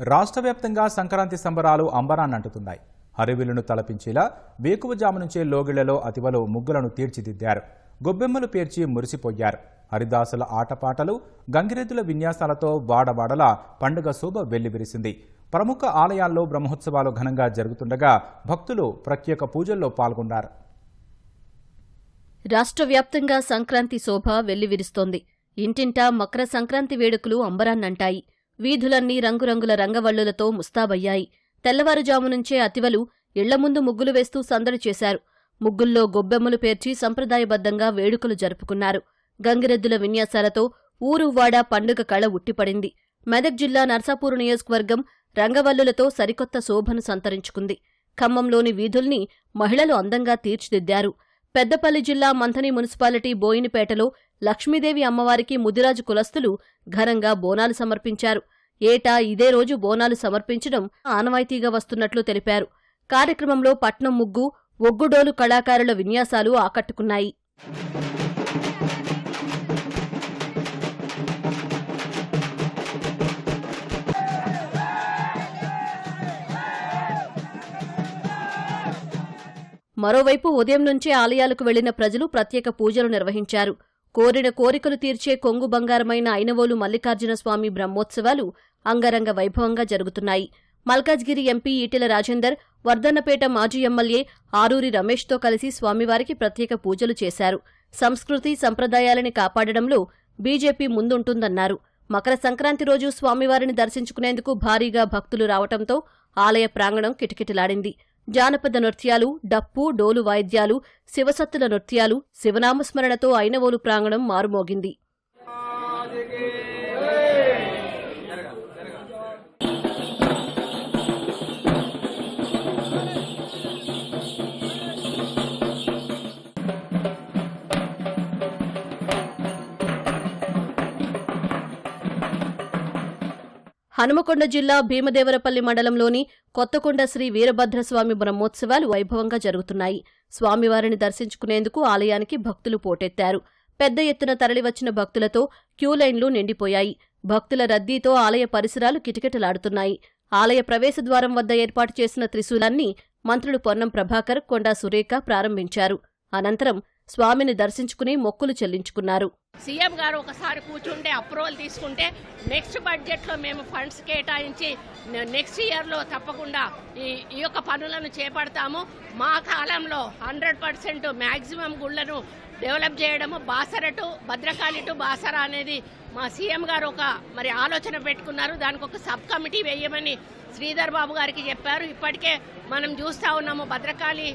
రాష్ట్ర వ్యాప్తంగా సంక్రాంతి సంబరాలు అంబరాన్ని అంటుతున్నాయి హరివిల్లును తలపించేలా వేకువజాము నుంచే లోగిళ్ళలో అతివలు ముగ్గులను తీర్చిదిద్దారు. గొబ్బెమ్మలు పేర్చి మురిసిపోయారు. హరిదాసుల ఆటపాటలు గంగిరెద్దుల విన్యాసాలతో వాడవాడల పండుగ శోభ వెల్లివిరిసింది. ప్రముఖ ఆలయాల్లో బ్రహ్మోత్సవాలు ఘనంగా జరుగుతుండగా భక్తులు ప్రత్యేక పూజల్లో పాల్గొన్నారు. రాష్ట్ర వ్యాప్తంగా సంక్రాంతి శోభ వెల్లివిరుస్తోంది. ఇంటింటా మకర సంక్రాంతి వేడుకలు అంబరాన్నంటాయి. వీధులన్నీ రంగురంగుల రంగవల్లులతో ముస్తాబయ్యాయి. తెల్లవారుజాము నుంచే అతివలు ఇళ్ళముందు ముగ్గులు వేస్తూ సందడి చేశారు. ముగ్గుల్లో గొబ్బెమ్మలు పేర్చి సంప్రదాయబద్దంగా వేడుకలు జరుపుకున్నారు. గంగిరెద్దుల విన్యాసాలతో ఊరువాడ పండుగ కళ ఉట్టిపడింది. మెదక్ జిల్లా నర్సాపూర్ నియోజకవర్గం రంగవల్లులతో సరికొత్త శోభను సంతరించుకుంది. ఖమ్మంలోని వీధుల్ని మహిళలు అందంగా తీర్చిదిద్దారు. పెద్దపల్లి జిల్లా మంథని మున్సిపాలిటీ బోయినపేటలో లక్ష్మీదేవి అమ్మవారికి ముదిరాజు కులస్తులు ఘనంగా బోనాలు సమర్పించారు. ఏటా ఇదే రోజు బోనాలు సమర్పించడం ఆనవాయితీగా వస్తున్నట్లు తెలిపారు. కార్యక్రమంలో పట్నం ముగ్గు ఒగ్గుడోలు కళాకారుల విన్యాసాలు ఆకట్టుకున్నాయి. మరోవైపు ఉదయం నుంచే ఆలయాలకు వెళ్ళిన ప్రజలు ప్రత్యేక పూజలు నిర్వహించారు. కోరిన కోరికలు తీర్చే కొంగు బంగారమైన అయినవోలు మల్లికార్జున స్వామి బ్రహ్మోత్సవాలు అంగరంగ వైభవంగా జరుగుతున్నాయి. మల్కాజ్గిరి ఎంపీ ఈటెల రాజేందర్ వర్ధన్నపేట మాజీ ఎమ్మెల్యే ఆరూరి రమేష్తో కలిసి స్వామివారికి ప్రత్యేక పూజలు చేశారు. సంస్కృతి సంప్రదాయాలని కాపాడడంలో బీజేపీ ముందుంటుందన్నారు. మకర సంక్రాంతి రోజు స్వామివారిని దర్శించుకునేందుకు భారీగా భక్తులు రావటంతో ఆలయ ప్రాంగణం కిటకిటలాడింది. జానపద నృత్యాలు డప్పు డోలు వాయిద్యాలు శివసత్తుల నృత్యాలు శివనామస్మరణతో ఐనవోలు ప్రాంగణం మారుమోగింది. హనుమకొండ జిల్లా భీమదేవరపల్లి మండలంలోని కొత్తకొండ శ్రీ వీరభద్రస్వామి బ్రహ్మోత్సవాలు వైభవంగా జరుగుతున్నాయి. స్వామివారిని దర్శించుకునేందుకు ఆలయానికి భక్తులు పోటెత్తారు. పెద్ద ఎత్తున తరలివచ్చిన భక్తులతో క్యూలైన్లు నిండిపోయాయి. భక్తుల రద్దీతో ఆలయ పరిసరాలు కిటకిటలాడుతున్నాయి. ఆలయ ప్రవేశద్వారం వద్ద ఏర్పాటు చేసిన త్రిశూలాన్ని మంత్రులు పొన్నం ప్రభాకర్ కొండా సురేఖ ప్రారంభించారు. అనంతరం స్వామిని దర్శించుకుని మొక్కులు చెల్లించుకున్నారు. సీఎం గారు ఒకసారి కూర్చుంటే అప్రూవల్ తీసుకుంటే నెక్స్ట్ బడ్జెట్లో మేము ఫండ్స్ కేటాయించి నెక్స్ట్ ఇయర్లో తప్పకుండా ఈ ఈ యొక్క పనులను చేపడతాము. మా కాలంలో హండ్రెడ్ పర్సెంట్ మ్యాక్సిమం గుళ్ళను డెవలప్ చేయడము బాసర టు భద్రకాళి టు బాసర అనేది మా సీఎం గారు ఒక మరి ఆలోచన పెట్టుకున్నారు. దానికి ఒక సబ్ కమిటీ వేయమని శ్రీధర్ బాబు గారికి చెప్పారు. ఇప్పటికే మనం చూస్తా ఉన్నాము భద్రకాళి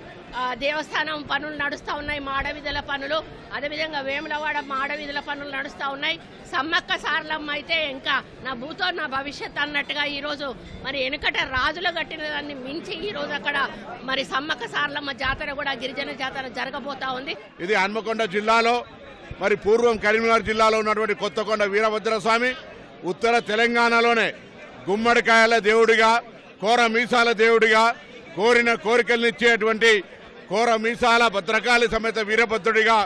దేవస్థానం పనులు నడుస్తూ ఉన్నాయి మా అడవిదల పనులు. అదేవిధంగా వేములవాడ మాడవీధుల పనులు నడుస్తూ ఉన్నాయి. సమ్మక్క సారలమ్మ అయితే ఇంకా నా భూతో నా భవిష్యత్ అన్నట్టుగా ఈరోజు మరి వెనుకట రాజులు కట్టిన దాన్ని మించి ఈరోజు అక్కడ మరి సమ్మక్క సారలమ్మ జాతర కూడా గిరిజన జాతర జరగబోతా ఉంది. ఇది హన్మకొండ జిల్లాలో మరి పూర్వం కరీంనగర్ జిల్లాలో ఉన్నటువంటి కొత్తకొండ వీరభద్రస్వామి ఉత్తర తెలంగాణలోనే గుమ్మడికాయల దేవుడిగా కోర మీసాల దేవుడిగా కోరిన కోరికలనిచ్చేటువంటి కోర మీసాల భద్రకాళి సమేత వీరభద్రుడిగా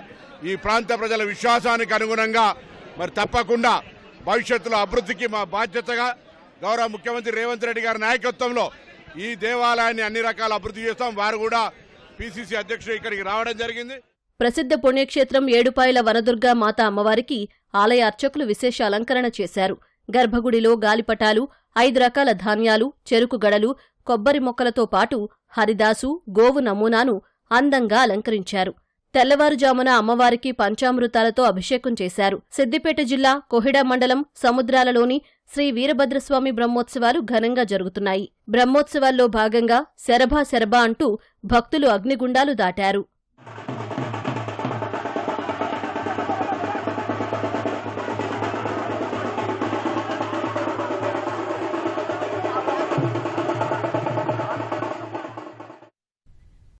ఈ ప్రాంత ప్రజల విశ్వాసానికి అనుగుణంగా మరి తప్పకుండా భవిష్యత్తులో అభివృద్ధికి మా బాధ్యతగా గౌరవ ముఖ్యమంత్రి రేవంత్ రెడ్డి గారి నాయకత్వంలో ఈ దేవాలయాన్ని అన్ని రకాల అభివృద్ధి చేస్తాం. వారు కూడా పిసిసి అధ్యక్షుడు ఇక్కడికి రావడం జరిగింది. ప్రసిద్ధ పుణ్యక్షేత్రం ఏడుపాయల వనదుర్గా మాత అమ్మవారికి ఆలయ అర్చకులు విశేష అలంకరణ చేశారు. గర్భగుడిలో గాలిపటాలు ఐదు రకాల ధాన్యాలు చెరుకు గడలు కొబ్బరి మొక్కలతో పాటు హరిదాసు గోవు నమూనాను అందంగా అలంకరించారు. తెల్లవారుజామున అమ్మవారికి పంచామృతాలతో అభిషేకం చేశారు. సిద్దిపేట జిల్లా కొహిడా మండలం సముద్రాలలోని శ్రీ వీరభద్రస్వామి బ్రహ్మోత్సవాలు ఘనంగా జరుగుతున్నాయి. బ్రహ్మోత్సవాల్లో భాగంగా శరభా శరభా అంటూ భక్తులు అగ్నిగుండాలు దాటారు.